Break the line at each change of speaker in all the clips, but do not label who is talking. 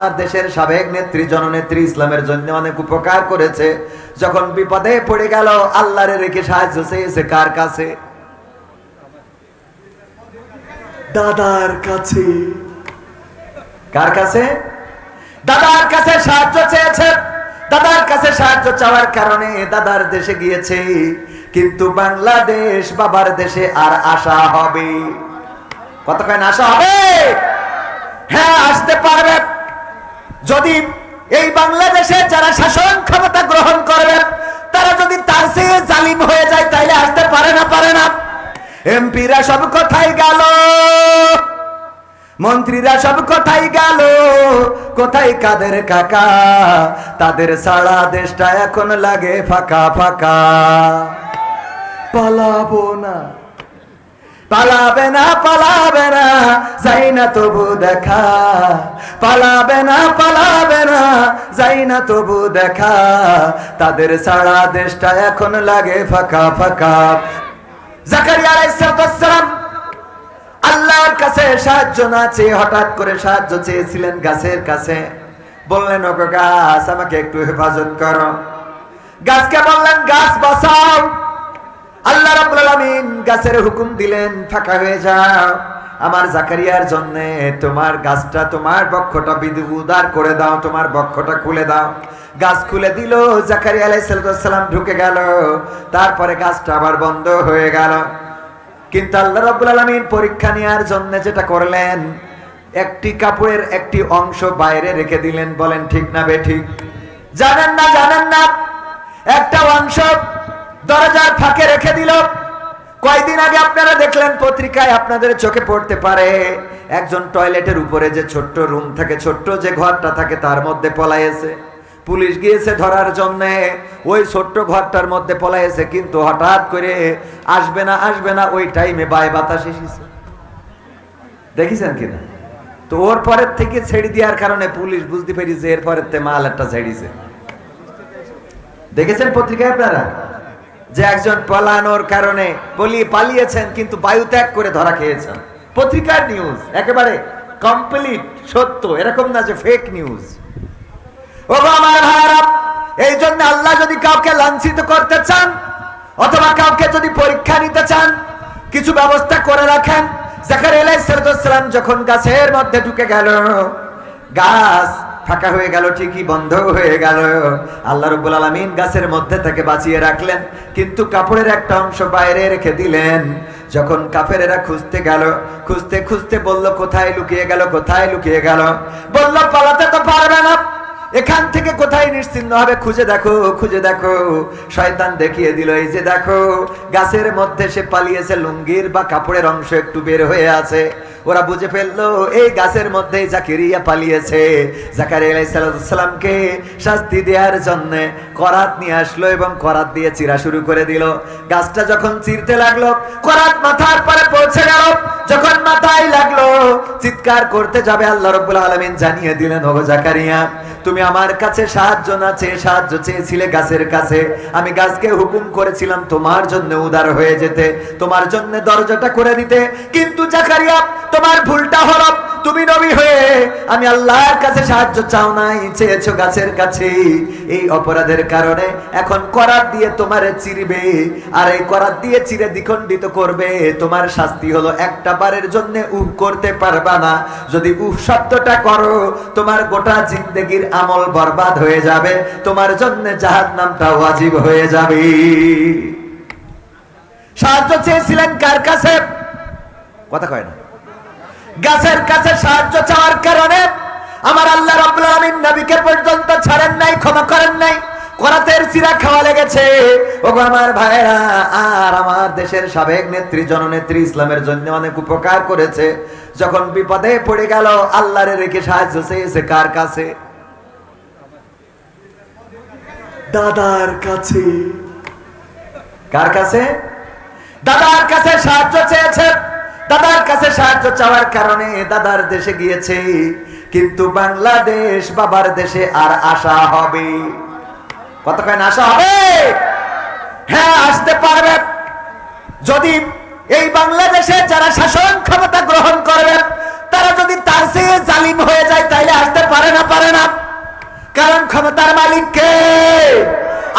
আর দেশের সাবেক নেত্রী জননেত্রী ইসলামের জন্য অনেক উপকার করেছে। যখন বিপদে পড়ে গেল আল্লাহরে রেখে সাহায্য চেয়েছে কার কাছে? দাদার কাছে। কার কাছে? দাদার কাছে সাহায্য চেয়েছে। দাদার কাছে সাহায্য চাওয়ার কারণে দাদার দেশে গিয়েছে। কিন্তু বাংলাদেশ বাবার দেশে আর আশা হবে। কতক্ষণ আশা হবে? হ্যাঁ আসতে পারবে। যদি এই বাংলাদেশে যারা শাসন ক্ষমতা গ্রহণ করবে, তারা যদি তার চেয়ে জালিম হয়ে যায়, তাইলে আসতে পারে না পারে না। এমপিরা সব কোথায় গেল। মন্ত্রীরা সব কোথায় গেল। কোথায় কাদের কাকা? তাদের সারা দেশটা এখন লাগে ফাঁকা ফাঁকা। পালাবো না। পালাবে না পালাবে না যাই না তবু দেখা। পালাবে না পালাবে না যাই না তবু দেখা। তাদের সারা দেশটা এখন লাগে ফাঁকা ফাঁকা। জাকারিয়া আল্লাহর কাছে সাহায্য না চেয়ে হঠাৎ করে সাহায্য চেয়েছিলেন গাছের কাছে। বললেন, ওগো গাছ, আমাকে একটু হেফাজত করো। গাছকে বললেন, গাছ বাঁচাও। আল্লাহ রাব্বুল গাছের হুকুম দিলেন, ফাঁকা হয়ে যাও। আমার জাকারিয়ার জন্য তোমার গাছটা, তোমার বক্ষটা বিধি উদার করে দাও, তোমার বক্ষটা খুলে দাও। গাছ খুলে দিল, জাকারিয়া আলাইহিস সালাম ঢুকে গেল। তারপরে গাছটা আবার বন্ধ হয়ে গেল। কিন্তু আল্লাহ রাব্বুল আলামিন পরীক্ষা নেওয়ার জন্য যেটা করলেন, একটি কাপড়ের একটি অংশ বাইরে রেখে দিলেন। বলেন, ঠিক না বে, ঠিক? জানেন না জানেন না। একটা অংশ দরজার ফাঁকে রেখে দিল। কয়দিন আগে আপনারা দেখলেন পত্রিকায় আপনাদের চোখে পড়তে পারে, একজন টয়লেটের উপরে যে ছোট্ট রুম থাকে, ছোট্ট যে ঘরটা থাকে, তার মধ্যে পলাইছে পুলিশ গিয়েছে ধরার জন্য, ওই ছোট্ট ঘরটার মধ্যে পলাইছে কিন্তু হঠাৎ করে আসবে না আসবে না, ওই টাইমে বাই বাতাস এসেছে। দেখেছেন কিনা? তো ওর পরের থেকে ছেড়ে দেওয়ার কারণে পুলিশ বুঝতে পেরেছে, এর পরের মাল একটা ছেড়েছে। দেখেছেন পত্রিকায় আপনারা? যে একজন পলানোর কারণে পলিয়ে পালিয়েছেন, কিন্তু বায়ু ত্যাগ করে ধরা খেয়েছেন। পত্রিকার নিউজ একেবারে কমপ্লিট সত্য, এরকম না যে ফেক নিউজ ও এই জন্য আল্লাহ যদি কাউকে লাঞ্ছিত করতে চান, অথবা কাউকে যদি পরীক্ষা নিতে চান, কিছু ব্যবস্থা করে রাখেন। যখন গাছের মধ্যে ঢুকে গেল, গাছ ফাঁকা হয়ে গেল, ঠিকই বন্ধ হয়ে গেল। আল্লাহ রব্বুল আলমিন গাছের মধ্যে থেকে বাঁচিয়ে রাখলেন, কিন্তু কাপড়ের একটা অংশ বাইরে রেখে দিলেন। যখন কাফেরেরা খুঁজতে গেল, খুঁজতে খুঁজতে বলল, কোথায় লুকিয়ে গেল, কোথায় লুকিয়ে গেল? বলল, পালাতে তো পারবে না। এখান থেকে কোথায় নিশ্চিন্ন হবে? খুঁজে দেখো খুঁজে দেখো। শয়তান দেখিয়ে দিল, এই যে দেখো, গাছের মধ্যে সে পালিয়েছে, লুঙ্গির বা কাপড়ের অংশ একটু বের হয়ে আছে। ওরা বুঝে ফেলল, এই গাছের মধ্যে জাকিরিয়া পালিয়েছে। জাকারিয়া আলাইহিস সালামকে শাস্তি দেওয়ার জন্য করাত নিয়ে আসলো এবং করাত দিয়ে চিরা শুরু করে দিল। গাছটা যখন চিরতে লাগল, করাত মাথার পরে পৌঁছে গেল। যখন মাথায় লাগল, চিৎকার করতে যাবে আল্লাহ রব্বুল আলামিন জানিয়ে দিলেন, ওগো জাকারিয়া, তুমি আমার কাছে সাহায্য না চেয়ে সাহায্য চেয়েছিলে গাছের কাছে। আমি গাছকে হুকুম করেছিলাম তোমার জন্য উদার হয়ে যেতে, তোমার জন্য দরজাটা করে দিতে। কিন্তু জাকারিয়া, তোমার ভুলটা হলো তুমি নবী হয়ে আমি আল্লাহর কাছে সাহায্য চাও নাই, চেয়েছো গাছের কাছে। এই অপরাধের কারণে এখন করাত দিয়ে তোমার চিরবে, আর এই করাত দিয়ে চিরে দ্বিখণ্ডিত করবে। তোমার শাস্তি হলো একটা বারের জন্য উহ করতে পারবা না। যদি উহ শব্দটা করো, তোমার গোটা জিন্দগির আমল বরবাদ হয়ে যাবে। তোমার জন্য জাহাজ নামটা ওয়াজিব হয়ে যাবে। সাহায্য চেয়েছিলেন কার কাছে? কথা কয় না। গাছের কাছে সাহায্য চাওয়ার কারণে আমার আল্লাহ রাব্বুল নবীকে পর্যন্ত ছাড়েন নাই, ক্ষমা করেন নাই। যখন বিপদে পড়ে গেল, আল্লাহরে রেখে সাহায্য চেয়েছে কার কাছে? দাদার কাছে। কার কাছে? দাদার কাছে সাহায্য চেয়েছে। দাদার কাছে সাহায্য চাওয়ার কারণে দাদার দেশে গিয়েছে। কিন্তু বাংলাদেশ বাবার দেশে আর আশা হবে। কতক্ষণ আশা হবে? হ্যাঁ আসতে পারবে। যদি এই বাংলাদেশে যারা শাসন ক্ষমতা গ্রহণ করবে, তারা যদি তার চেয়ে জালিম হয়ে যায়, তাইলে আসতে পারে না পারে না। কারণ ক্ষমতার মালিককে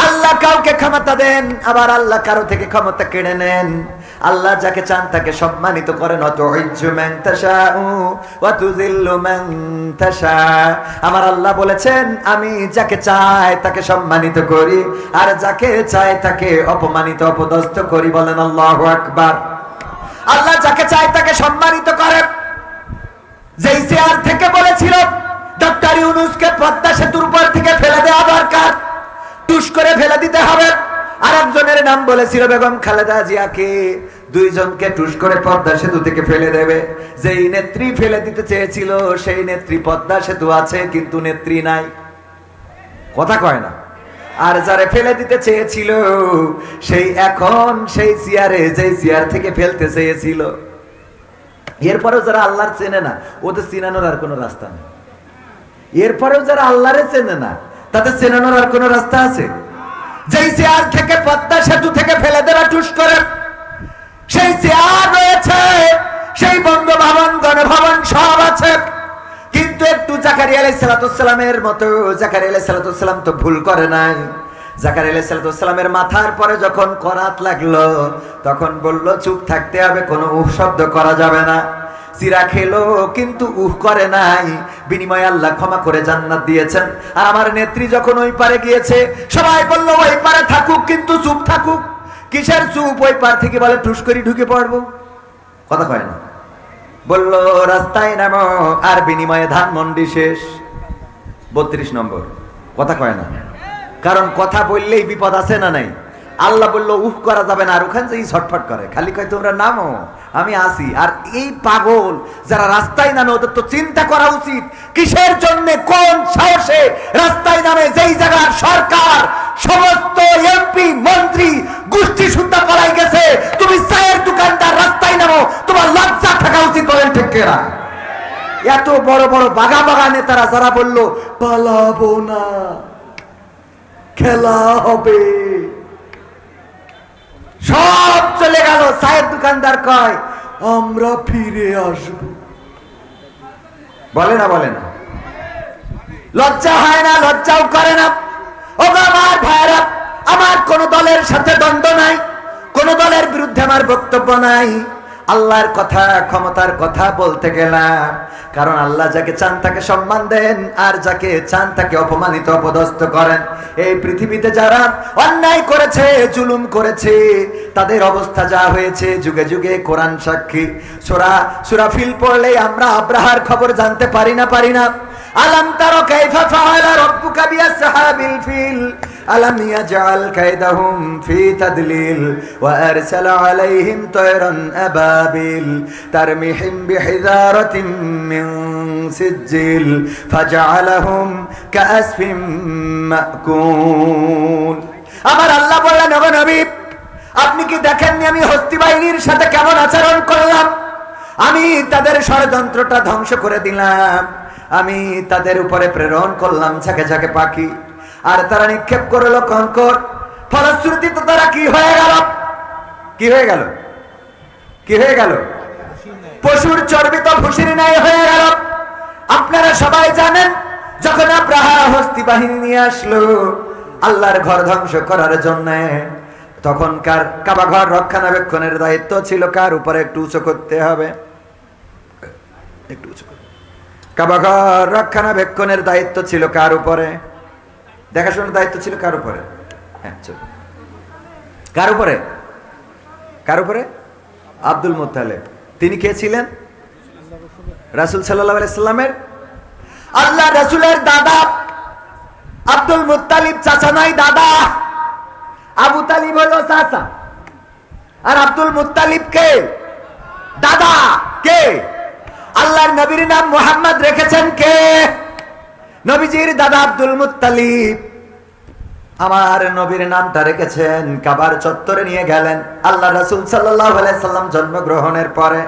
আল্লাহ কাউকে ক্ষমতা দেন, আবার আল্লাহ কারও থেকে ক্ষমতা কেড়ে নেন। আল্লাহ যাকে চান তাকে সম্মানিত করেন। আমার আল্লাহ বলেছেন, আমি যাকে চাই তাকে সম্মানিত করি, আর যাকে চাই তাকে অপমানিত, অপদস্থ করি বলেন আল্লাহ আকবার। আল্লাহ যাকে চায় তাকে সম্মানিত করে যেই চেয়ার থেকে বলেছিল ডক্টর ইউনুসকে পদ্মা সেতুর উপর থেকে ফেলে দেওয়া দরকার, টুস করে ফেলে দিতে হবে। আর একজনের নাম বলেছিল বেগম খালেদা জিয়াকে দুইজনকে টুস করে পদ্মা সেতু থেকে ফেলে দেবে। যেই নেত্রী ফেলে দিতে চেয়েছিল, সেই নেত্রী পদ্মা সেতু আছে, কিন্তু নেত্রী নাই। কথা কয় না। আর যারে ফেলে দিতে চেয়েছিল, সেই এখন সেই চেয়ারে যেই চেয়ার থেকে ফেলতে চেয়েছিল। এরপরেও যারা আল্লাহর চেনে না, ওদের চিনানোর আর কোনো রাস্তা নেই। এরপরেও যারা আল্লাহরে চেনে না, তাদের চেনানোর আর কোনো রাস্তা আছে? যেই চেয়ার থেকে পদ্মা সেতু থেকে ফেলে দেবে, টুস করে। সেই চেয়ার রয়েছে, সেই বঙ্গভবন, গণভবন সব আছে। কিন্তু একটু জাকারি আলাই সালাতামের মতো জাকারি আলাই সালাতাম তো ভুল করে নাই। জাকারি আলাই সালাতামের মাথার পরে যখন করাত লাগল, তখন বলল, চুপ থাকতে হবে, কোনো শব্দ করা যাবে না। চিরা খেলো, কিন্তু উহ করে নাই। বিনিময়ে আল্লাহ ক্ষমা করে জান্নাত দিয়েছেন। আর আমার নেত্রী যখন ওই পারে গিয়েছে, সবাই বলল, ওই পারে থাকুক, কিন্তু চুপ থাকুক। কিসের চুপ? ওই পার থেকে বলে টুস করি ঢুকে পড়ব। কথা কয় না। বলল, রাস্তায় নামো, আর বিনিময়ে ধানমন্ডি শেষ। বত্রিশ নম্বর। কথা কয় না। কারণ কথা বললেই বিপদ আছে না নাই? আল্লাহ বলল, উহ, করা যাবে না, আর ওখান থেকে ছটফট করে। খালি কয়, তোমরা নামো, আমি আসি। আর এই পাগল যারা রাস্তায় নামে, ওদের তো চিন্তা করা উচিত, কিসের জন্য, কোন সাহসে রাস্তায় নামে, যেই জায়গার সরকার, সমস্ত এমপি মন্ত্রী, গোষ্ঠী সুদ্ধা পলাই গেছে, তুমি চায়ের দোকানদার, রাস্তায় নামো, তোমার লজ্জা থাকা উচিত বলেন ঠিক কেনা? এত বড় বড় বাগা বাগা নেতারা যারা বলল, পালাবো না, খেলা হবে। সব চলে গেল। চায়ের দোকানদার কয়, আমরা ফিরে আসব। বলে না বলে না। লজ্জা হয় না, লজ্জাও করে না। ও আমার ভাইরা আমার কোন দলের সাথে দ্বন্দ্ব নাই, কোন দলের বিরুদ্ধে আমার বক্তব্য নাই। আল্লাহর কথা, ক্ষমতার কথা বলতে গেলাম। কারণ আল্লাহ যাকে চান তাকে সম্মান দেন, আর যাকে চান তাকে অপমানিত, অপদস্থ করেন। এই পৃথিবীতে যারা অন্যায় করেছে, জুলুম করেছে, তাদের অবস্থা যা হয়েছে, যুগে যুগে কোরআন সাক্ষী। সুরা সুরা ফিল পড়লে আমরা আব্রাহার খবর জানতে পারি না পারি না। আলম তারো ألم يجعل كيدهم في تدليل وأرسل عليهم طيرا أبابيل ترميهم بحذارة من سجيل فجعلهم كأسف مأكول আমার আল্লাহ বললেন ওগো নবী আপনি কি দেখেননি আমি হস্তি বাহিনীর সাথে কেমন আচরণ করলাম আমি তাদের ষড়যন্ত্রটা ধ্বংস করে দিলাম আমি তাদের উপরে প্রেরণ করলাম ঝাঁকে ঝাঁকে পাখি আর তারা নিক্ষেপ করল কঙ্কর ফলশ্রুতিতে তারা কি হয়ে গেল? কি হয়ে গেল? কি হয়ে গেল? পশুর চর্বিত ভুসির ন্যায় হয়ে গেল। আপনারা সবাই জানেন, যখন আব্রাহা হস্তি বাহিনী নিয়ে আসলো, আল্লাহর ঘর ধ্বংস করার জন্য, তখনকার কাবা ঘর রক্ষণাবেক্ষণের দায়িত্ব ছিল কার উপরে একটু উঁচু করতে হবে? একটু উঁচু কাবা ঘর রক্ষণাবেক্ষণের দায়িত্ব ছিল কার উপরে? দেখাশোনার দায়িত্ব ছিল কার উপরে? হ্যাঁ চল। কার উপরে? কার উপরে? আব্দুল মোত্তালেব। তিনি কে ছিলেন? রাসুল সাল্লাহ আলাইসাল্লামের আল্লাহ রাসুলের দাদা। আব্দুল মুত্তালিব চাচা নাই, দাদা। আবু তালিব হলো চাচা। আর আব্দুল মুত্তালিব কে? দাদা। কে? আল্লাহর নবীর নাম মোহাম্মদ রেখেছেন কে? নবীজির দাদা আব্দুল মুত্তালিব। আমার নবীর নামটা রেখেছেন, কাবার চত্বরে নিয়ে গেলেন। আল্লাহ রসুল সাল্লাম জন্মগ্রহণের পরে।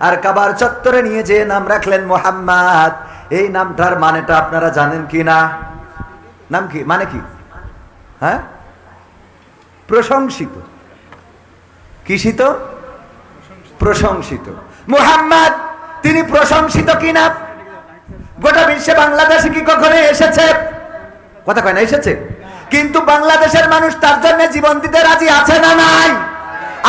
আর কাবার চত্বরে নিয়ে যে নাম রাখলেন মোহাম্মদ, এই নামটার মানেটা আপনারা জানেন কি না? নাম কি? মানে কি? হ্যাঁ? প্রশংসিত। কিসিত? প্রশংসিত। মুহাম্মদ, তিনি প্রশংসিত কি কিনা? গোটা বিশ্বে বাংলাদেশে কি কখনো এসেছে? কথা কয় না, এসেছে। কিন্তু বাংলাদেশের মানুষ তার জন্য জীবন দিতে রাজি আছে না নাই?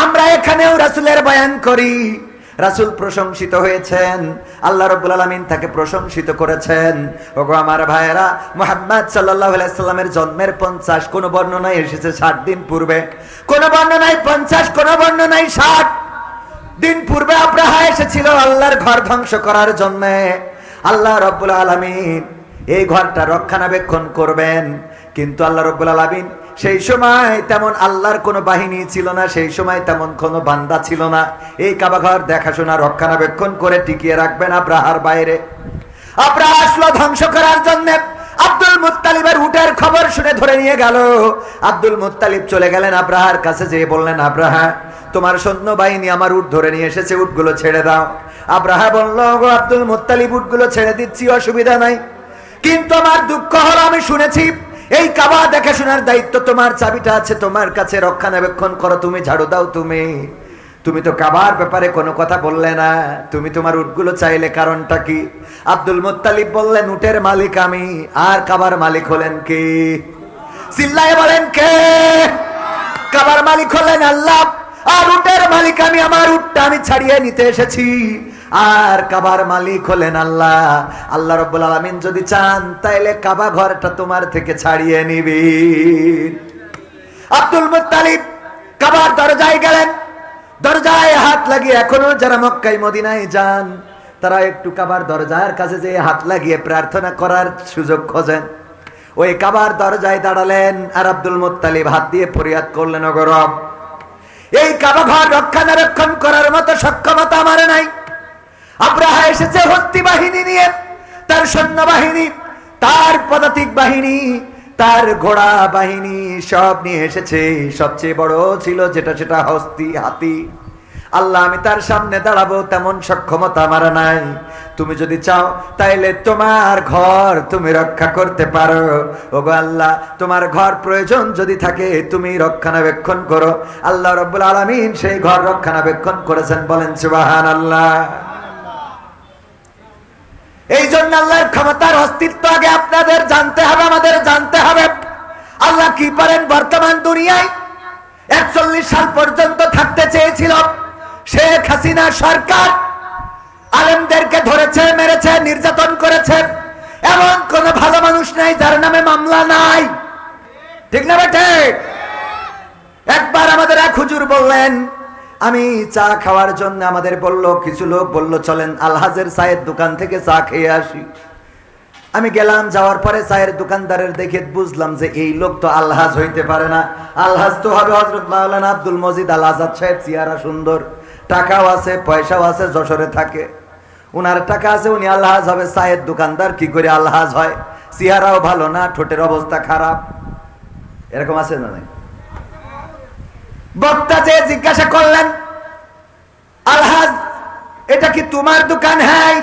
আমরা এখানেও রাসুলের বয়ান করি। রাসুল প্রশংসিত হয়েছেন। আল্লাহ রব্বুল আলমিন তাকে প্রশংসিত করেছেন। ওগো আমার ভাইয়েরা, মোহাম্মদ সাল্লাহ সাল্লামের জন্মের পঞ্চাশ, কোন বর্ণনায় এসেছে ষাট দিন পূর্বে। কোন বর্ণনায় পঞ্চাশ, কোন বর্ণনায় ষাট। দিন পূর্বে আব্রাহা এসেছিল আল্লাহর ঘর ধ্বংস করার জন্য। আল্লাহ রব্বুল আলমিন এই ঘরটা রক্ষণাবেক্ষণ করবেন। কিন্তু আল্লাহ রব্বুল আলমিন সেই সময় তেমন আল্লাহর কোনো বাহিনী ছিল না, সেই সময় তেমন কোনো বান্দা ছিল না। এই কাবাঘর দেখাশোনা, রক্ষণাবেক্ষণ করে টিকিয়ে রাখবেন আব্রাহার বাইরে। আপনার আসলো ধ্বংস করার জন্য। আব্দুল মুত্তালিবের উটের খবর শুনে ধরে নিয়ে গেল। আব্দুল মুত্তালিব চলে গেলেন আব্রাহার কাছে, যেয়ে বললেন, আব্রাহা, তোমার সৈন্য বাহিনী আমার উট ধরে নিয়ে এসেছে, উটগুলো ছেড়ে দাও। আব্রাহা বলল গো আব্দুল মুত্তালিব, উটগুলো ছেড়ে দিচ্ছি, অসুবিধা নাই। কিন্তু আমার দুঃখ হলো, আমি শুনেছি, এই কাবা দেখাশোনার দায়িত্ব তোমার, চাবিটা আছে তোমার কাছে, রক্ষণাবেক্ষণ করো, তুমি ঝাড়ু দাও তুমি। তুমি তো কাবার ব্যাপারে কোনো কথা বললে না। তুমি তোমার উটগুলো চাইলে কারণটা কি? আব্দুল মুত্তালিব বললেন, উটের মালিক আমি, আর কাবার মালিক হলেন কি? চিল্লায় বলেন, কে? কাবার মালিক হলেন আল্লাহ, আর উটের মালিক আমি, আমার উটটা আমি ছাড়িয়ে নিতে এসেছি। আর কাবার মালিক হলেন আল্লাহ। আল্লাহ রব্বুল আলমিন যদি চান, তাইলে কাবা ঘরটা তোমার থেকে ছাড়িয়ে নিবি। আব্দুল মুত্তালিব কাবার দরজায় গেলেন। দরজায় হাত লাগিয়ে এখনও যারা মক্কাই মদিনায় যান, তারা একটু কাবার দরজার কাছে যে হাত লাগিয়ে প্রার্থনা করার সুযোগ খোঁজেন। ওই কাবার দরজায় দাঁড়ালেন আর আব্দুল মুত্তালিব, হাত দিয়ে ফরিয়াদ করলেন অগরব এই কাবা ঘর রক্ষণাবেক্ষণ করার মতো সক্ষমতা আমার নাই। আব্রাহা এসেছে হস্তি বাহিনী নিয়ে, তার সৈন্য সৈন্যবাহিনী, তার পদাতিক বাহিনী তার ঘোড়া বাহিনী সব নিয়ে এসেছে। সবচেয়ে বড় ছিল যেটা, সেটা হস্তি, হাতি। আল্লাহ, আমি তার সামনে দাঁড়াবো, তেমন সক্ষমতা আমার নাই। তুমি যদি চাও, তাইলে তোমার ঘর তুমি রক্ষা করতে পারো। ওগো আল্লাহ, তোমার ঘর প্রয়োজন যদি থাকে, তুমি রক্ষণাবেক্ষণ করো। আল্লাহ রব্বুল আলমিন সেই ঘর রক্ষণাবেক্ষণ করেছেন বলেন সুবাহান আল্লাহ এই জন্য আল্লাহর ক্ষমতার অস্তিত্ব আগে আপনাদের জানতে হবে, আমাদের জানতে হবে। আল্লাহ কি পারেন বর্তমান দুনিয়ায়? একচল্লিশ সাল পর্যন্ত থাকতে চেয়েছিল শেখ হাসিনা সরকার। আলেমদেরকে ধরেছে, মেরেছে, নির্যাতন করেছে। এমন কোন ভালো মানুষ নাই যার নামে মামলা নাই। ঠিক না বেটে একবার আমাদের এক হুজুর বললেন আমি চা খাওয়ার জন্য আমাদের বলল, কিছু লোক বলল, চলেন আলহাজের চায়ের দোকান থেকে চা খেয়ে আসি। আমি গেলাম, যাওয়ার পরে চায়ের দোকানদারের দেখে বুঝলাম যে এই লোক তো আলহাজ হইতে পারে না। আলহাজ তো হবে হজরত মাওলানা আব্দুল মজিদ আল আজাদ সাহেব, চেহারা সুন্দর। টাকাও আছে, পয়সাও আছে, যশোরে থাকে। উনার টাকা আছে, উনি আলহাজ হবে। চায়ের দোকানদার কি করে আলহাজ হয়? চেহারাও ভালো না, ঠোঁটের অবস্থা খারাপ। এরকম আছে না নাই? বক্তা যে জিজ্ঞাসা করলেন, আলহাজ, এটা কি তোমার দোকান হ্যাঁ?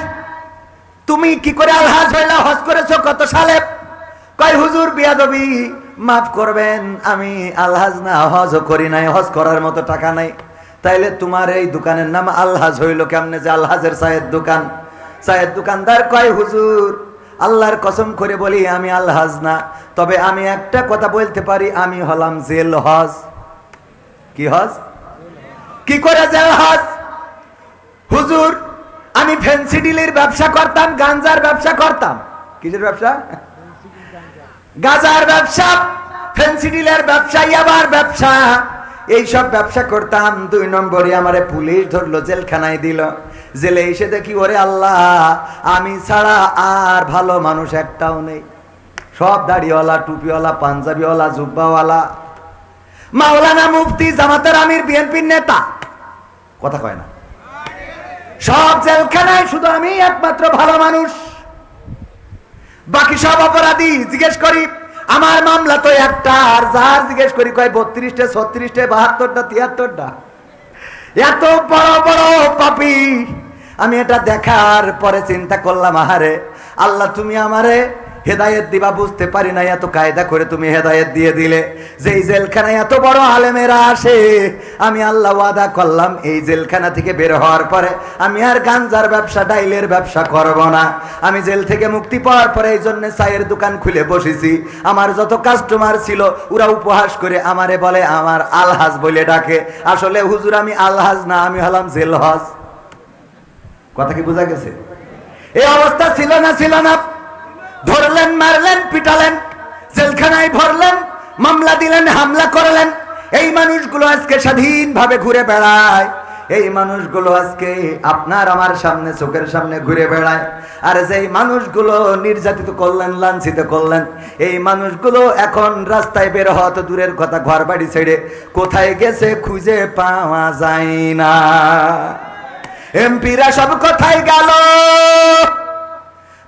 তুমি কি করে আলহাজ হইলা, হজ করেছ, কত সালে? কয়, হুজুর, বিয়াদবি, মাফ করবেন, আমি আলহাজ না হজ করি নাই, হজ করার মতো টাকা নাই। তাইলে তোমার এই দোকানের নাম আলহাজ হইল কেমনে যে আলহাজের চায়ের দোকান? চায়ের দোকানদার কয়, হুজুর, আল্লাহর কসম করে বলি, আমি আলহাজ না। তবে আমি একটা কথা বলতে পারি, আমি হলাম জেল হজ। কি হজ? কি করে জেল হজ? হুজুর, আমি ফেন্সি ডিলির ব্যবসা করতাম গাঞ্জার ব্যবসা করতাম। কিসের ব্যবসা? গাজার ব্যবসা, ফেন্সি ডিলের ব্যবসা, ইয়াবার ব্যবসা। এইসব ব্যবসা করতাম, দুই নম্বরে আমারে পুলিশ ধরলো, জেলখানায় দিল। জেলে এসে দেখি, ওরে আল্লাহ, আমি ছাড়া আর ভালো মানুষ একটাও নেই। সব দাড়িওয়ালা, টুপিওয়ালা, পাঞ্জাবিওয়ালা, জুব্বাওয়ালা। মাওলানা মুফতি জামাতের আমির বিএনপির নেতা। কথা কয় না। সব জেলখানায় শুধু আমি একমাত্র ভালো মানুষ। বাকি সব অপরাধী, জিজ্ঞেস করি, আমার মামলা তো একটা, আর যার জিজ্ঞেস করি, কয় বত্রিশটা, ছত্রিশটা, বাহাত্তরটা, তিয়াত্তরটা? এত বড় বড় পাপি। আমি এটা দেখার পরে চিন্তা করলাম, আহারে, আল্লাহ তুমি আমারে হেদায়েত দিবা, বুঝতে পারি না, এত কায়দা করে তুমি হেদায়েত দিয়ে দিলে। যে জেলখানায় এত বড় আলেমেরা আসে, আমি আল্লাহ ওয়াদা করলাম, এই জেলখানা থেকে বের হওয়ার পরে আমি আর গাঞ্জার ব্যবসা, ডাইলের ব্যবসা করব না। আমি জেল থেকে মুক্তি পাওয়ার পরে এই জন্য চায়ের দোকান খুলে বসেছি। আমার যত কাস্টমার ছিল, ওরা উপহাস করে আমারে বলে, আমার আলহাজ বলে ডাকে। আসলে হুজুর, আমি আলহাজ না, আমি হলাম জেলহজ। কথা কি বোঝা গেছে? এই অবস্থা ছিল না ছিল না। ধরলেন, মারলেন, পিটালেন, জেলখানায় ভরলেন, মামলা দিলেন, হামলা করলেন। এই মানুষগুলো আজকে স্বাধীনভাবে ঘুরে বেড়ায়। এই মানুষগুলো আজকে আপনার আমার সামনে, চোখের সামনে ঘুরে বেড়ায়। আর যেই মানুষগুলো নির্যাতিত করলেন, লাঞ্ছিত করলেন, এই মানুষগুলো এখন রাস্তায় বের হওয়া তো দূরের কথা ঘর বাড়ি ছেড়ে কোথায় গেছে খুঁজে পাওয়া যায় না। এমপিরা সব কোথায় গেল?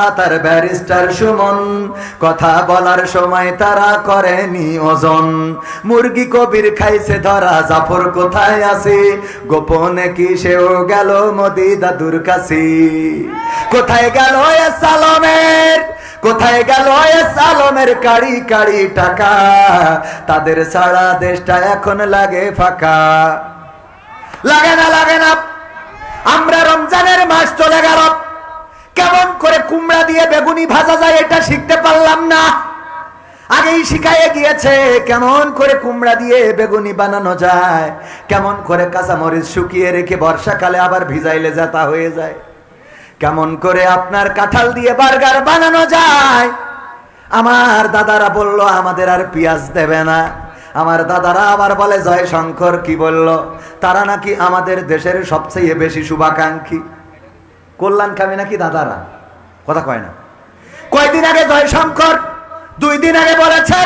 আর ব্যারিস্টার সুমন। কথা বলার সময় তারা করেনি ওজন। মুরগি কবির খাইছে ধরা, জাফর কোথায় আছে? গোপনে কি সেও গেল মোদি দাদুর কাছে? কোথায় গেল সালমের? কোথায় গেল সালমের কাড়ি কাড়ি টাকা? তাদের সারা দেশটা এখন লাগে ফাঁকা। লাগে না লাগে না। আমরা রমজানের মাস চলে গেল। কেমন করে কুমড়া দিয়ে বেগুনি ভাজা যায় এটা শিখতে পারলাম না। আগেই শিখাইয়ে গিয়েছে কেমন করে কুমড়া দিয়ে বেগুনি বানানো যায়, কেমন করে কাঁচামরিচ শুকিয়ে রেখে বর্ষাকালে আবার ভিজাইলে যাতা হয়ে যায়। কেমন করে আপনার কাঁঠাল দিয়ে বার্গার বানানো যায়। আমার দাদারা বলল, আমাদের আর পেঁয়াজ দেবে না। আমার দাদারা আবার বলে জয় শঙ্কর কি বলল? তারা নাকি আমাদের দেশের সবচেয়ে বেশি শুভাকাঙ্ক্ষী। কল্যাণকামী নাকি দাদারা? কথা কয় না। কয়দিন আগে জয়শঙ্কর দুই দিন আগে বলেছে,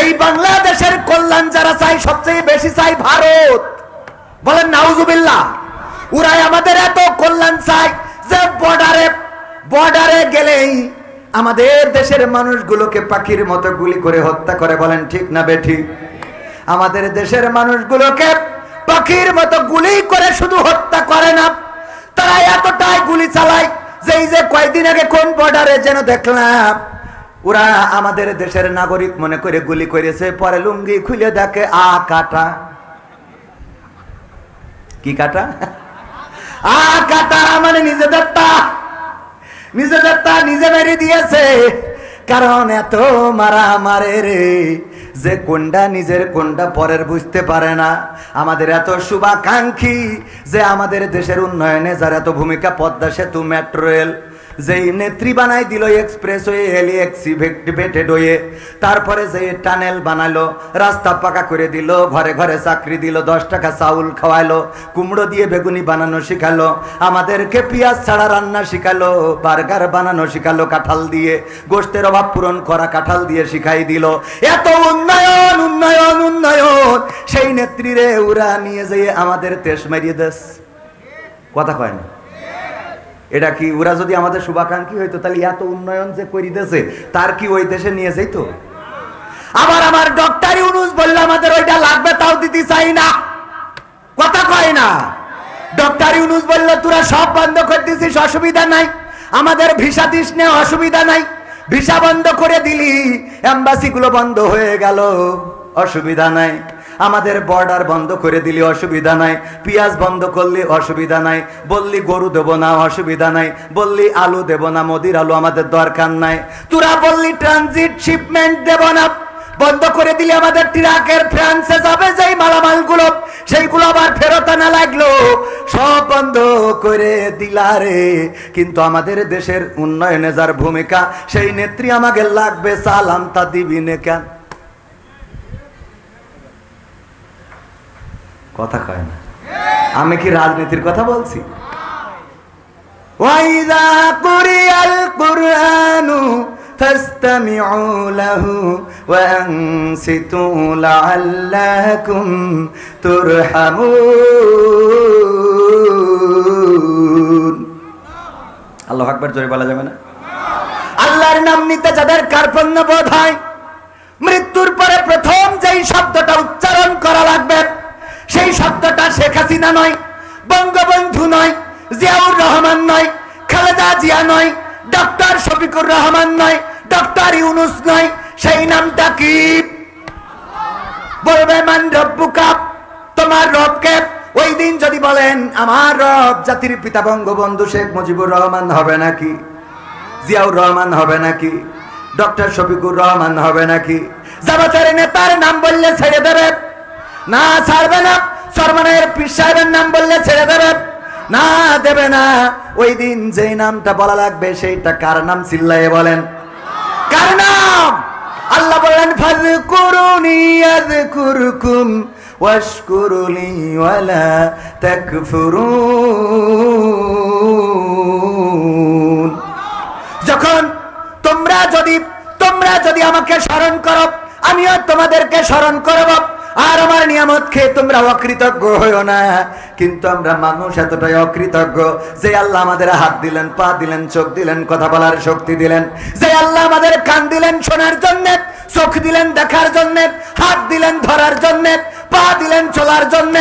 এই বাংলাদেশের কল্যাণ যারা চাই সবচেয়ে বেশি চাই ভারত। বলেন, নাউজুবিল্লাহ, ওরাই আমাদের এত কল্যাণ চাই যে বর্ডারে বর্ডারে গেলেই আমাদের দেশের মানুষগুলোকে পাখির মতো গুলি করে হত্যা করে। বলেন, ঠিক না বেঠি? আমাদের দেশের মানুষগুলোকে পাখির মতো গুলি করে শুধু হত্যা করে না তারা এতটাই গুলি চালায় এই যে কয়েকদিন আগে কোন বর্ডারে যেন দেখলাম, ওরা আমাদের দেশের নাগরিক মনে করে গুলি করেছে, পরে লুঙ্গি খুলে দেখে, আ, কাটা। কি কাটা? আ, কাটা মানে নিজেদের তা। নিজেদের তা নিজে মেরে দিয়েছে। কারণ এত মারা মারে রে। যে কোনটা নিজের কোনটা পরের বুঝতে পারে না। আমাদের এত শুভাকাঙ্ক্ষী যে আমাদের দেশের উন্নয়নে যার এত ভূমিকা পদ্মা সেতু মেট্রো রেল। যেই নেত্রী বানাই দিল এক্সপ্রেস হয়ে হেলি এক্সিভেটেড হয়ে। তারপরে যে টানেল বানালো, রাস্তা পাকা করে দিল, ঘরে ঘরে চাকরি দিল, দশ টাকা চাউল খাওয়াইলো কুমড়ো দিয়ে বেগুনি বানানো শিখালো, আমাদেরকে পেঁয়াজ ছাড়া রান্না শিখালো, বার্গার বানানো শিখালো কাঁঠাল দিয়ে, গোষ্ঠের অভাব পূরণ করা কাঁঠাল দিয়ে শিখাই দিল। এত উন্নয়ন উন্নয়ন উন্নয়ন, সেই নেত্রীরে ওরা নিয়ে যেয়ে আমাদের তেস মারিয়ে দেশ কথা কয় না। এটা কি, ওরা যদি আমাদের শুভাকাঙ্ক্ষী হইতো, তাহলে এত উন্নয়ন যে করিতেছে, তার কি ওই দেশে নিয়ে যাইতো? আবার আমার ডক্টর ইউনুস বললে, আমাদের ওইটা লাগবে, তাও দিতে চাই না। কথা কয় না। ডক্টর ইউনুস বলল, তোরা সব বন্ধ করে দিছিস, অসুবিধা নাই। আমাদের ভিসা দিস নে, অসুবিধা নাই। ভিসা বন্ধ করে দিলি এম্বাসি গুলো বন্ধ হয়ে গেল, অসুবিধা নাই। আমাদের বর্ডার বন্ধ করে দিলি অসুবিধা নাই, পেঁয়াজ বন্ধ করলি অসুবিধা নাই, বললি গরু দেব না অসুবিধা নাই, বললি আলু দেব না, মোদির আলু আমাদের দরকার নাই। তোরা বললি ট্রানজিট শিপমেন্ট দেব না, বন্ধ করে দিলে আমাদের ট্রাকের ফ্রান্সে যাবে যেই মালামালগুলো, সেইগুলো আবার ফেরত আনা লাগল। সব বন্ধ করে দিলারে কিন্তু আমাদের দেশের উন্নয়নে যার ভূমিকা, সেই নেত্রী আমাকে লাগবে সালাম তা দিবি নে কেন? কথা কয় না আমি কি রাজনীতির কথা বলছি ওয়াইদা কুরিয়াল কুরআনু فاستمعوا له وأنصتوا لعلكم ترحمون আল্লাহ আকবার জোরে বলা যাবে না আল্লাহর নাম নিতে যাদের কার্পণ্য বোধ হয় মৃত্যুর পরে প্রথম যেই শব্দটা উচ্চারণ করা লাগবে সেই শব্দটা শেখ হাসিনা নয়, বঙ্গবন্ধু নয়, জিয়াউর রহমান নয়, খালেদা জিয়া নয়, ডক্টর শফিকুর রহমান নয়, ডক্টর ইউনুস নয়, সেই নামটা কি? বলবে, মান রব্বুকা? তোমার রবকে ওই দিন যদি বলেন, আমার রব জাতির পিতা বঙ্গবন্ধু শেখ মুজিবুর রহমান হবে নাকি? জিয়াউর রহমান হবে নাকি? ডক্টর শফিকুর রহমান হবে নাকি? জামাতের নেতার নাম বললে ছেড়ে দেবে। না ছাড়বে না। সরমানের পীর সাহেবের নাম বললে ছেড়ে দেবে। না দেবে না। ওই দিন যেই নামটা বলা লাগবে সেইটা কার নাম চিল্লায়ে বলেন? কার নাম? আল্লাহ বললেন, ফাযকুরুনি আযকুরকুম ওয়াশকুরুলি ওয়ালা তাকফুরুন। যখন তোমরা যদি তোমরা যদি আমাকে স্মরণ করো, আমিও তোমাদেরকে স্মরণ করব। আর আমার নিয়ামত খেয়ে তোমরা অকৃতজ্ঞ হইও না। কিন্তু আমরা মানুষ এতটাই অকৃতজ্ঞ যে আল্লাহ আমাদের হাত দিলেন, পা দিলেন, চোখ দিলেন, কথা বলার শক্তি দিলেন। যে আল্লাহ আমাদের কান দিলেন শোনার জন্য, চোখ দিলেন দেখার জন্য, হাত দিলেন ধরার জন্য, পা দিলেন চলার জন্য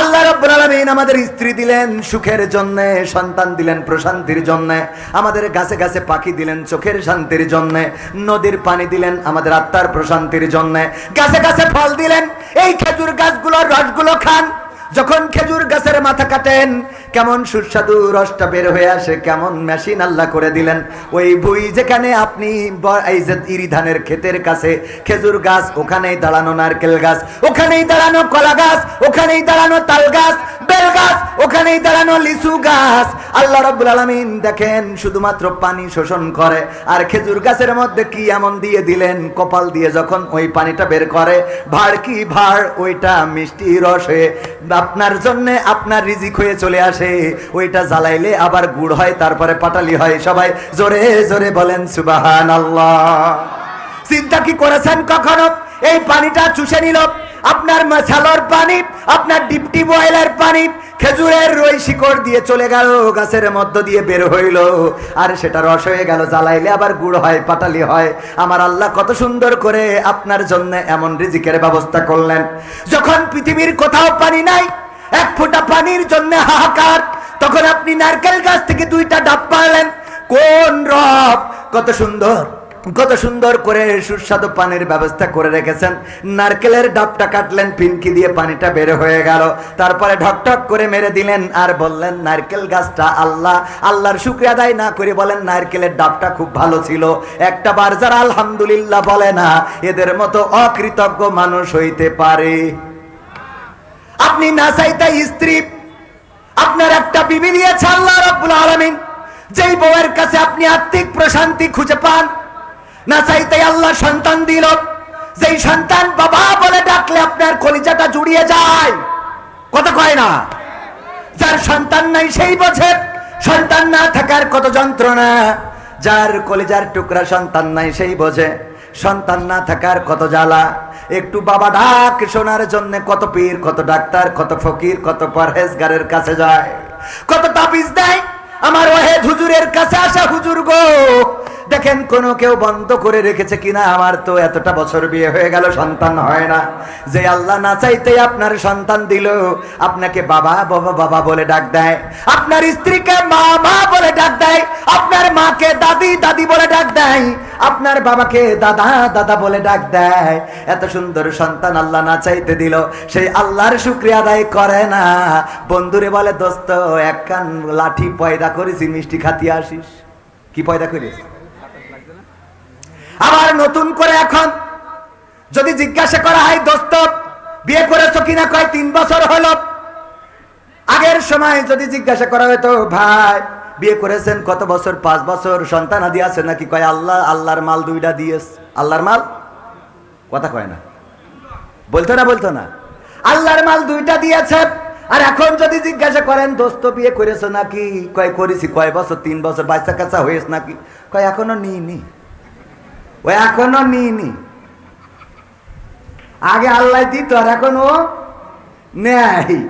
আল্লাহ রাব্বুল আমাদের স্ত্রী দিলেন সুখের জন্য, সন্তান দিলেন প্রশান্তির জন্য, আমাদের গাছে গাছে পাখি দিলেন চোখের শান্তির জন্য, নদীর পানি দিলেন আমাদের আত্মার প্রশান্তির জন্য, গাছে গাছে ফল দিলেন, এই খেজুর গাছগুলোর রসগুলো খান। যখন খেজুর গাছের মাথা কাটেন, কেমন সুস্বাদু রসটা বের হয়ে আসে, কেমন মেশিন আল্লাহ করে দিলেন। ওই বই যেখানে আপনি এই যে ইরি ধানের ক্ষেতের কাছে খেজুর গাছ, ওখানেই দাঁড়ানো নারকেল গাছ, ওখানেই দাঁড়ানো কলা গাছ, ওখানেই দাঁড়ানো তাল গাছ, বেল গাছ, ওখানেই দাঁড়ানো লিচু গাছ। আল্লাহ রাব্বুল আলামিন দেখেন, শুধুমাত্র পানি শোষণ করে। আর খেজুর গাছের মধ্যে কি এমন দিয়ে দিলেন? কপাল দিয়ে যখন ওই পানিটা বের করে, ভাড় কি ভাড়? ওইটা মিষ্টি রস। আপনার জন্য আপনার রিজিক হয়ে চলে আসে। ওইটা জ্বালাইলে আবার গুড় হয়, তারপরে পাটালি হয়। সবাই জোরে জোরে বলেন সুবাহান আল্লাহ চিন্তা কি করেছেন কখনো? এই পানিটা চুষে নিল। আপনার মশালোর পানি, আপনার ডিপটি বয়েলের পানি খেজুরের রই শিকড় দিয়ে চলে গেল, গাছের মধ্য দিয়ে বের হইল। আর সেটা রস হয়ে গেল, জ্বালাইলে আবার গুড় হয়, পাটালি হয়। আমার আল্লাহ কত সুন্দর করে আপনার জন্য এমন রিজিকের ব্যবস্থা করলেন। যখন পৃথিবীর কোথাও পানি নাই, এক ফোঁটা পানির জন্য হাহাকার, তখন আপনি নারকেল গাছ থেকে দুইটা ডাব পারলেন কোন রব, কত সুন্দর! কত সুন্দর করে সুস্বাদু পানির ব্যবস্থা করে রেখেছেন। নারকেলের ডাবটা কাটলেন পিনকি দিয়ে পানিটা বের হয়ে গেল। তারপরে ঢকঢক করে মেরে দিলেন আর বললেন, নারকেল গাছটা আল্লাহ, আল্লাহর শুক্রিয়া আদায় না করে বলেন, নারকেলের ডাবটা খুব ভালো ছিল। একটা বার যারা আলহামদুলিল্লাহ বলে না, এদের মতো অকৃতজ্ঞ মানুষ হইতে পারে। আপনি না চাইতে স্ত্রী, আপনার একটা বিবি দিয়েছে আল্লাহ রাব্বুল আলামিন। যেই বউয়ের কাছে আপনি আত্মিক প্রশান্তি খুঁজে পান না চাইতে আল্লাহ সন্তান দিল। যেই সন্তান বাবা বলে ডাকলে আপনার কলিজাটা জুড়িয়ে যায়। কথা কয় না? যার সন্তান নাই সেই বোঝে। সন্তান না থাকার কত যন্ত্রণা। যার কলিজার টুকরা সন্তান নাই সেই বোঝে। সন্তান না থাকার কত জ্বালা। একটু বাবা ডাক শোনার জন্য কত পীর, কত ডাক্তার, কত ফকির, কত পরহেজগারের কাছে যায়। কত তাবিজ দেয়। আমার ওহেদ হুজুরের কাছে আসা হুজুর গো। দেখেন কোন কেউ বন্ধ করে রেখেছে কিনা, আমার তো এতটা বছর বিয়ে হয়ে গেল, সন্তান হয় না। যে আল্লাহ না চাইতে আপনার সন্তান দিল, আপনাকে বাবা বাবা বাবা বলে ডাক দেয়। আপনার স্ত্রীকে মা মা বলে ডাক দেয়। আপনার মাকে দাদি দাদি বলে ডাক দেয়। আপনার বাবাকে দাদা দাদা বলে ডাক দেয়। এত সুন্দর সন্তান আল্লাহ না চাইতে দিল, সেই আল্লাহর শুক্রিয়া আদায় করে না। বন্ধুরে বলে, দোস্ত, এক কান লাঠি পয়দা করেছি, মিষ্টি খাতি আসিস। কি পয়দা করিস? আবার নতুন করে এখন। যদি জিজ্ঞাসা করা হয়, দোস্ত, বিয়ে করেছ কিনা? কয়, তিন বছর হলো। আগের সময় যদি জিজ্ঞাসা করা হতো ভাই, বিয়ে করেছেন কত বছর? পাঁচ বছর? সন্তান আদি আছে নাকি? কয়, আল্লাহ, আল্লাহর মাল দুইটা দিয়েস আল্লাহর মাল? কথা কয় না। বলতো না বলতো না। আল্লাহর মাল দুইটা দিয়েছে। আর এখন যদি জিজ্ঞাসা করেন, দোস্ত, বিয়ে করেছ নাকি? কয়, করেছি। কয়, বছর, তিন বছর বাচ্চা কাচ্চা হয়েছ নাকি? কয়, এখনও নি নি ও এখনও নি নি আগে আল্লাহ দিত আর এখন ও নেই।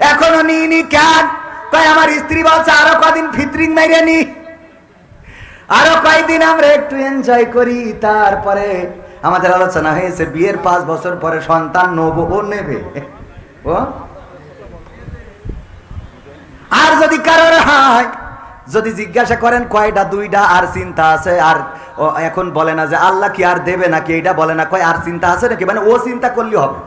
এখনও নিইনি কেন? কয় আমার স্ত্রী বলছে, আরও কদিন ফিত্রিং মেরে নি। আরও কয়েকদিন আমরা একটু এনজয় করি, তারপরে আমাদের আলোচনা হয়েছে, বিয়ের পাঁচ বছর পরে সন্তান নেব ও নেবে। ও? আর যদি কারোর হয় যদি জিজ্ঞাসা করেন কয়টা দুইটা আর চিন্তা আছে, আর এখন বলে না যে আল্লাহ কি আর দেবে নাকি এটা বলে না, কয়, আর চিন্তা আছে নাকি? মানে ও চিন্তা করলে হবে।